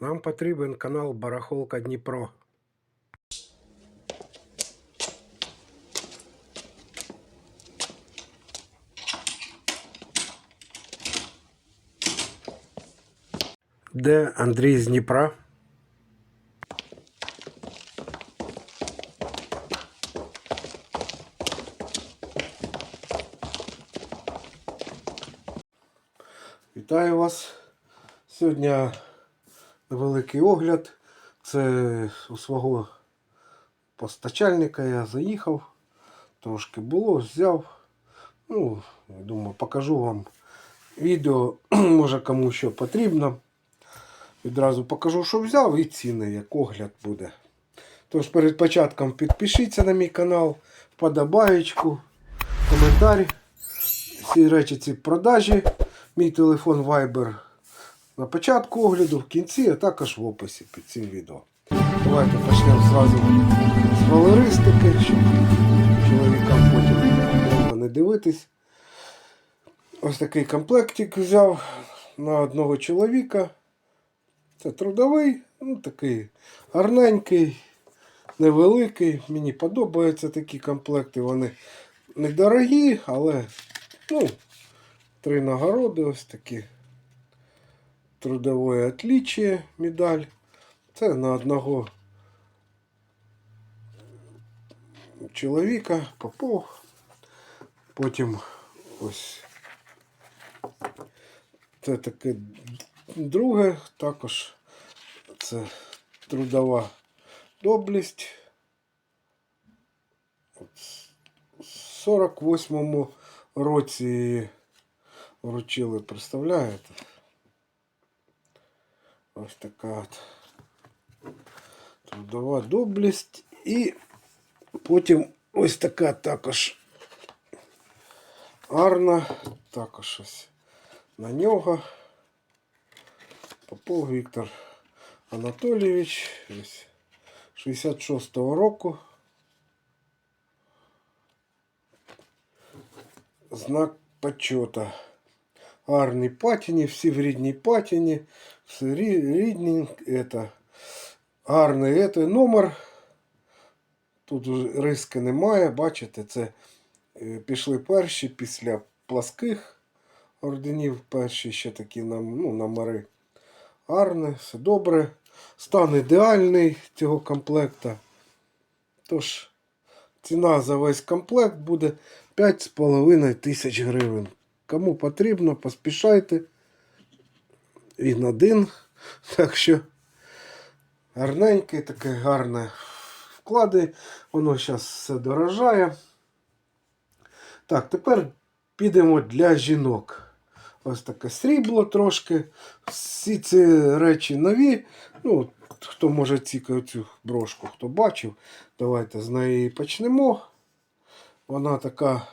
Нам потрібен канал Барахолка Дніпро. Де Андрій з Дніпра? Вітаю вас. Сьогодні Невеликий огляд. Це у свого постачальника я заїхав. Трошки було, взяв. Ну, я думаю, покажу вам відео, може кому що потрібно. Відразу покажу, що взяв, і ціни, як огляд буде. Тож перед початком підпишіться на мій канал, вподобаєчку, коментар. Всі речі ці продажі. Мій телефон Viber на початку огляду, в кінці, а також в описі під цим відео. Давайте почнемо зразу з валеристики, щоб чоловікам потім довго не дивитись. Ось такий комплектик взяв на одного чоловіка. Це трудовий, ну такий гарненький, невеликий. Мені подобаються такі комплекти. Вони недорогі, але ну, три нагороди ось такі. Трудовое отличие медаль. Це на одного чоловіка Попов. Потім ось це таке друге, також це трудова доблість. В 48-му році вручили, представляєте? Ось така от трудова доблість. І потім ось така також арна, також ось на нього. Попов Віктор Анатолійович, ось 66-го року. Знак почета. Арній патіні, всі в рідній патіні, всі рі- рідні, это, гарний это, номер. Тут риски немає, бачите, це е, пішли перші після пласких орденів, перші ще такі ну, номери. Гарне, все добре. Стан ідеальний цього комплекта. Тож, ціна за весь комплект буде 5,5 тисяч гривень. Кому потрібно, поспішайте. Він один. Так що гарненький, таке гарне вклади. Воно зараз все дорожає. Так, тепер підемо для жінок. Ось таке срібло трошки. Всі ці речі нові. Ну, хто може цікавить цю брошку, хто бачив, давайте з неї почнемо. Вона така,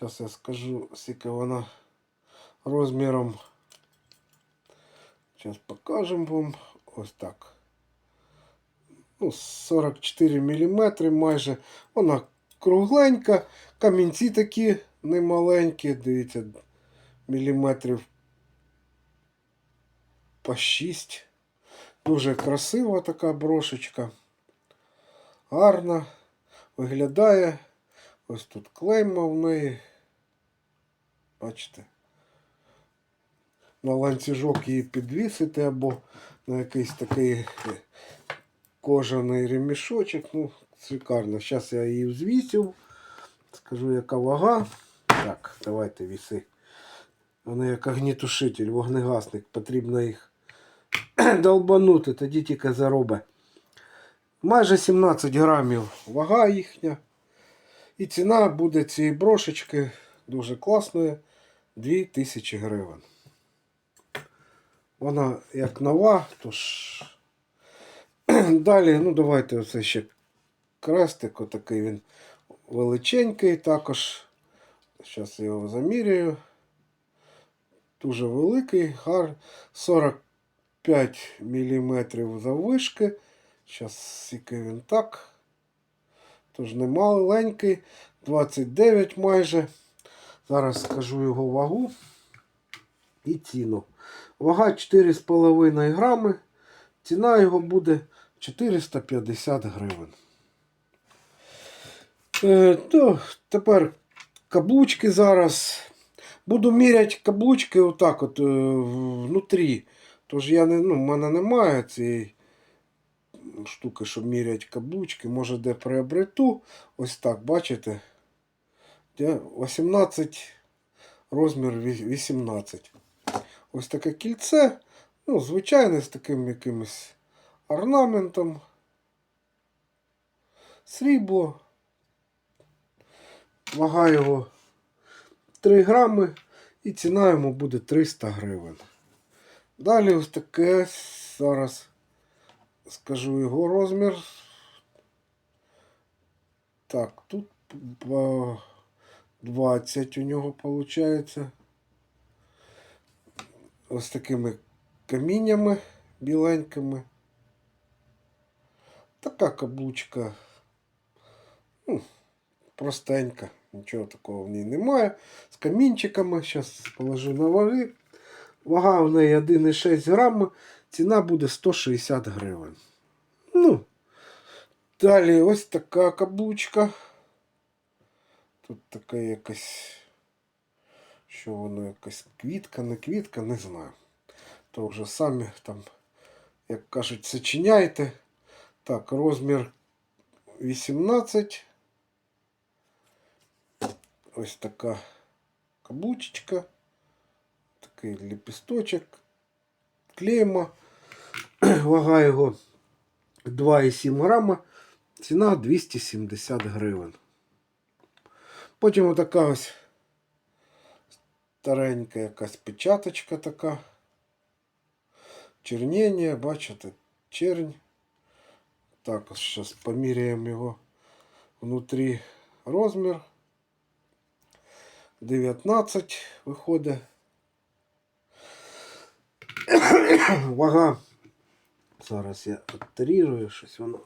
зараз я скажу, скільки вона розміром. Зараз покажемо вам. Ось так. Ну, 44 мм майже. Вона кругленька. Камінці такі немаленькі. Дивіться, міліметрів по 6. Дуже красива така брошечка. Гарна. Виглядає. Ось тут клейма в неї. Бачите. На ланцюжок її підвісити або на якийсь такий кожаний ремішочок. Ну, шикарно. Зараз я її взвісив. Скажу, яка вага. Так, давайте віси. Вони як огнітушитель, вогнегасник. Потрібно їх долбанути, тоді тільки заробить. Майже 17 грамів вага їхня. І ціна буде цієї брошечки дуже класною 2000 гривень. Вона як нова, тож далі, ну давайте оце ще крестик, отакий він величенький також. Зараз я його заміряю. Дуже великий, гар 45 мм заввишки. Зараз скільки він так. Тож не маленький, 29 майже. Зараз скажу його вагу і ціну. Вага 4,5 грами. Ціна його буде 450 гривень. Е, то тепер каблучки зараз. Буду міряти каблучки отак от е, внутрі. Тож я не, ну, в мене немає цієї штуки, щоб міряти каблучки. Може де приобрету. Ось так, бачите? 18, розмір ві- 18. Ось таке кільце. Ну, звичайне, з таким якимось орнаментом. Срібло. Вага його 3 грами і ціна йому буде 300 гривень. Далі ось таке зараз скажу його розмір. Так, тут 20 у нього виходить. Ось такими каміннями біленькими. Така каблучка. Ну, простенька. Нічого такого в ній немає. З камінчиками. Зараз положу на ваги. Вага в неї 1,6 грами. Ціна буде 160 гривень. Ну, далі ось така каблучка. Тут така якась. Що воно якась квітка, не квітка, не знаю. То вже самі там, як кажуть, сочиняйте. Так, розмір 18. Ось така каблучечка. Такий ліпісточок. Клейма. Вага його 2,7 грама. Ціна 270 гривень. Потім отака ось старенька якась печаточка така. Чернення, бачите, чернь. Так, зараз поміряємо його внутрі розмір. 19 виходить. Вага. Зараз я оттерірую щось воно.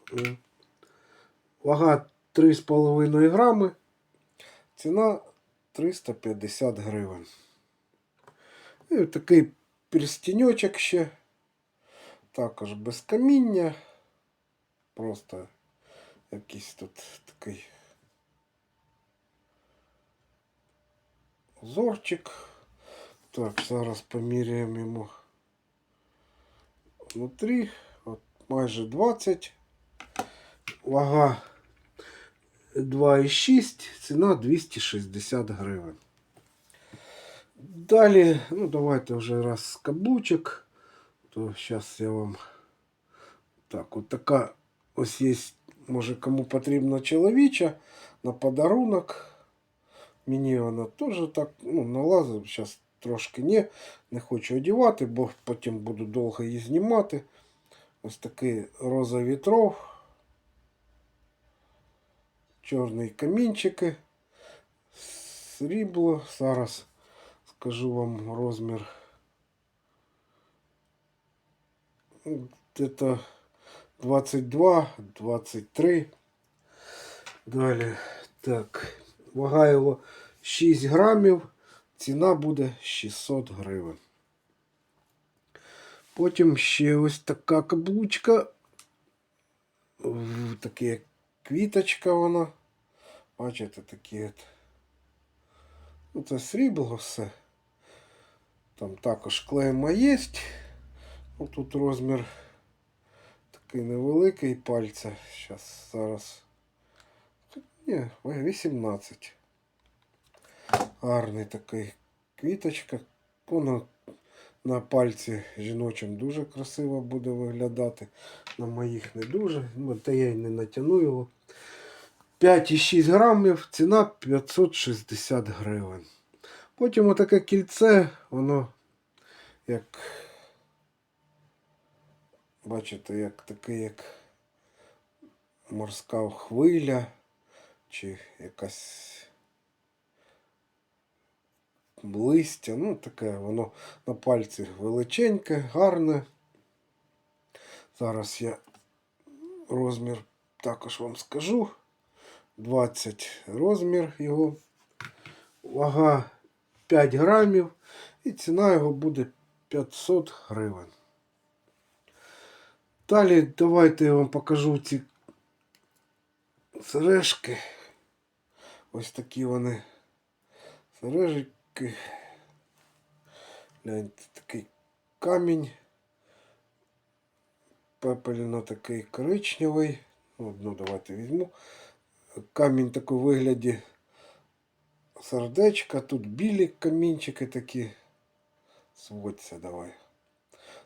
Вага 3,5 грами. Ціна 350 гривень. І такий перстіньочок ще. Також без каміння. Просто якийсь тут такий зорчик. Так, зараз поміряємо йому внутрі. От майже 20. Вага 2,6, ціна 260 гривень. Далі, ну давайте вже раз каблучок, то зараз я вам так, от така ось є, може кому потрібна чоловіча на подарунок. Мені вона теж так ну, налазить. Зараз трошки не, не хочу одягати, бо потім буду довго її знімати. Ось такий роза вітров. Чорні камінчики. Срібло. Зараз скажу вам розмір. Это 22, 23. Далі. Так. Вага його 6 грамів. Ціна буде 600 гривень. Потім ще ось така каблучка. Таке квіточка вона. Бачите, такі от. Ну, це срібло все. Там також клейма є. Ну, тут розмір такий невеликий пальця. Зараз зараз. Ні, 18. Гарний такий квіточка. Воно на пальці жіночим дуже красиво буде виглядати. На моїх не дуже. Та я й не натягну його. 5,6 грамів, ціна 560 гривень. Потім отаке кільце, воно як. Бачите, як таке, як морська хвиля, чи якась листя. Ну, таке воно на пальці величеньке, гарне. Зараз я розмір також вам скажу. 20 розмір його. Вага 5 грамів. І ціна його буде 500 гривень. Далі давайте я вам покажу ці сережки. Ось такі вони сережки. Гляньте, такий камінь. Пепельно такий коричневий. Ну, Одну давайте візьму. Камінь такий у вигляді сердечка. Тут білі камінчики такі. Сводься давай.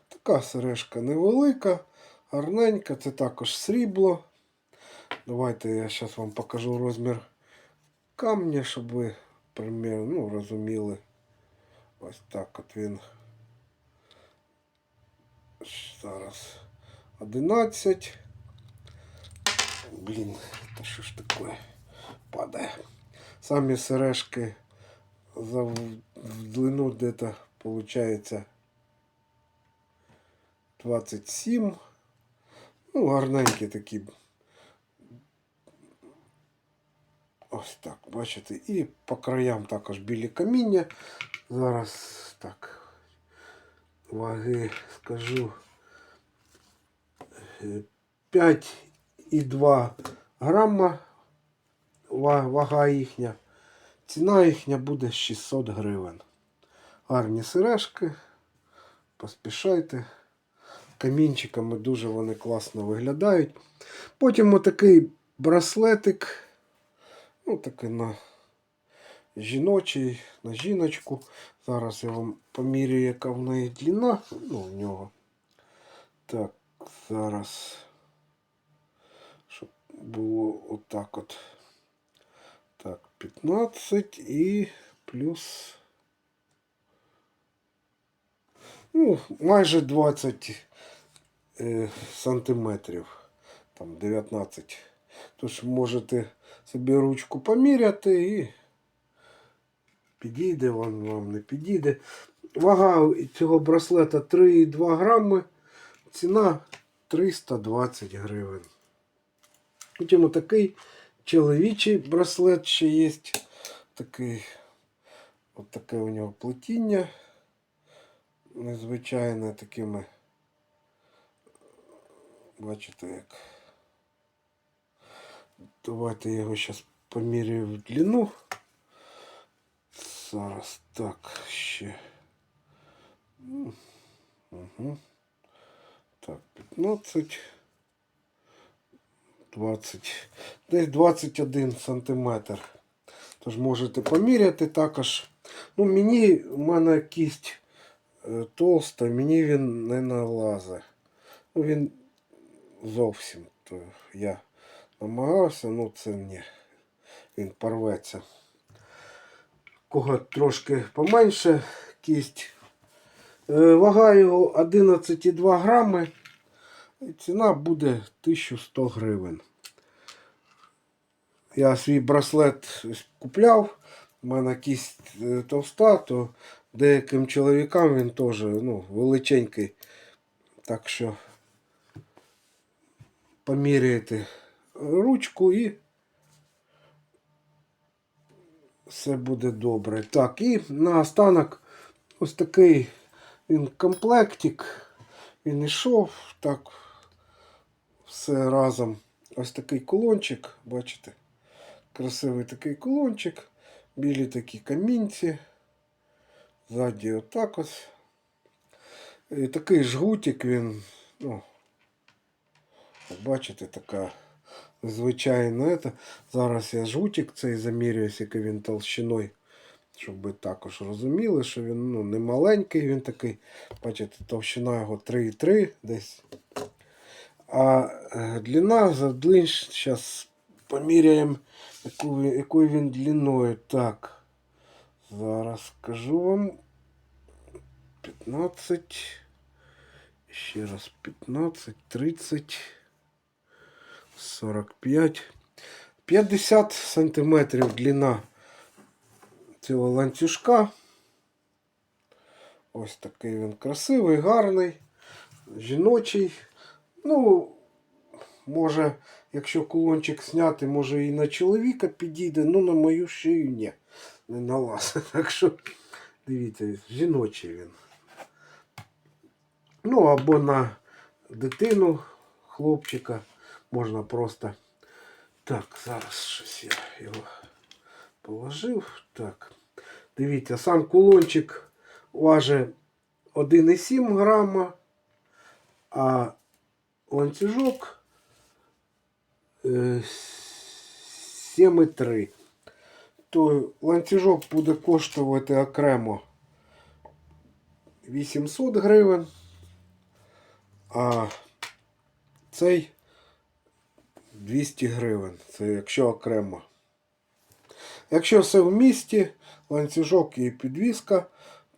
Така сережка невелика, гарненька, це також срібло. Давайте я зараз вам покажу розмір камня, щоб ви примерно ну, розуміли. Ось так от він. Зараз 11. Блін, та що ж таке падає. Самі сережки за в в длину где-то получается 27. Ну, гарненькі такі. Ось так, бачите. І по краям також білі каміння. Зараз так. Ваги скажу. Е, 5,2 грама вага їхня. Ціна їхня буде 600 гривень. Гарні сережки. Поспішайте. Камінчиками дуже вони класно виглядають. Потім отакий браслетик. Ну, такий на жіночий, на жіночку. Зараз я вам поміряю, яка в неї длина. Ну, в нього. Так, зараз. Було отак от. Так, 15 і плюс. Ну, майже 20 е, сантиметрів. Там 19. Тож можете собі ручку поміряти і підійде вам, вам не підійде. Вага цього браслета 3,2 грами. Ціна 320 гривень. Потім такий чоловічий браслет ще є. Такий, от таке у нього плетіння. Незвичайне такими. Бачите як. Давайте я його зараз поміряю в длину. Зараз так ще. Угу. Так, 15. 20. Десь 21 сантиметр. Тож можете поміряти також. Ну, мені в мене кість е, толста, мені він не налазить. Ну, він зовсім. То я намагався, ну це ні. Він порветься. Кого трошки поменше кість. Е, Вага його 11,2 грами. Ціна буде 1100 гривень. Я свій браслет купляв. У мене кість е, товста, то деяким чоловікам він теж ну, величенький. Так що поміряєте ручку і все буде добре. Так, і наостанок ось такий він комплектик. Він ішов так все разом. Ось такий кулончик, бачите? Красивий такий кулончик, білі такі камінці. Ззаді отак ось. І такий жгутик він, ну, бачите, така звичайна. Зараз я жгутик цей замірююсь, який він толщиною. Щоб ви також розуміли, що він ну, не маленький, він такий, бачите, товщина його 3,3 десь. А е, длина за длин, зараз поміряємо, він- якою він длиною. Так. Зараз скажу вам. 15. Ще раз 15, 30, 45. 50 сантиметрів длина цього ланцюжка. Ось такий він красивий, гарний, жіночий. Ну, може, якщо кулончик зняти, може і на чоловіка підійде, ну на мою шию ні. Не налазить. Так що, дивіться, жіночий він. Ну, або на дитину, хлопчика. Можна просто. Так, зараз щось я його положив. Так. Дивіться, сам кулончик важить 1,7 грама, а ланцюжок 7,3. То ланцюжок буде коштувати окремо 800 гривень, а цей 200 гривень. Це якщо окремо. Якщо все в місті, ланцюжок і підвіска,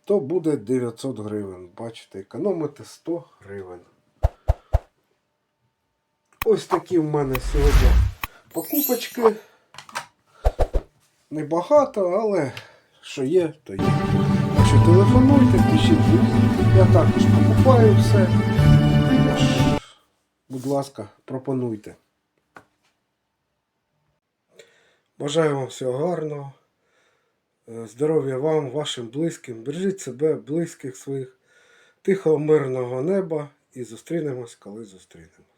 то буде 900 гривень. Бачите, економите 100 гривень. Ось такі в мене сьогодні покупочки. Небагато, але що є, то є. Якщо телефонуйте, пишіть. Я також покупаю все. Будь ласка, пропонуйте. Бажаю вам всього гарного. Е, Здоров'я вам, вашим близьким. Бережіть себе, близьких своїх, тихого, мирного неба і зустрінемось, коли зустрінемось.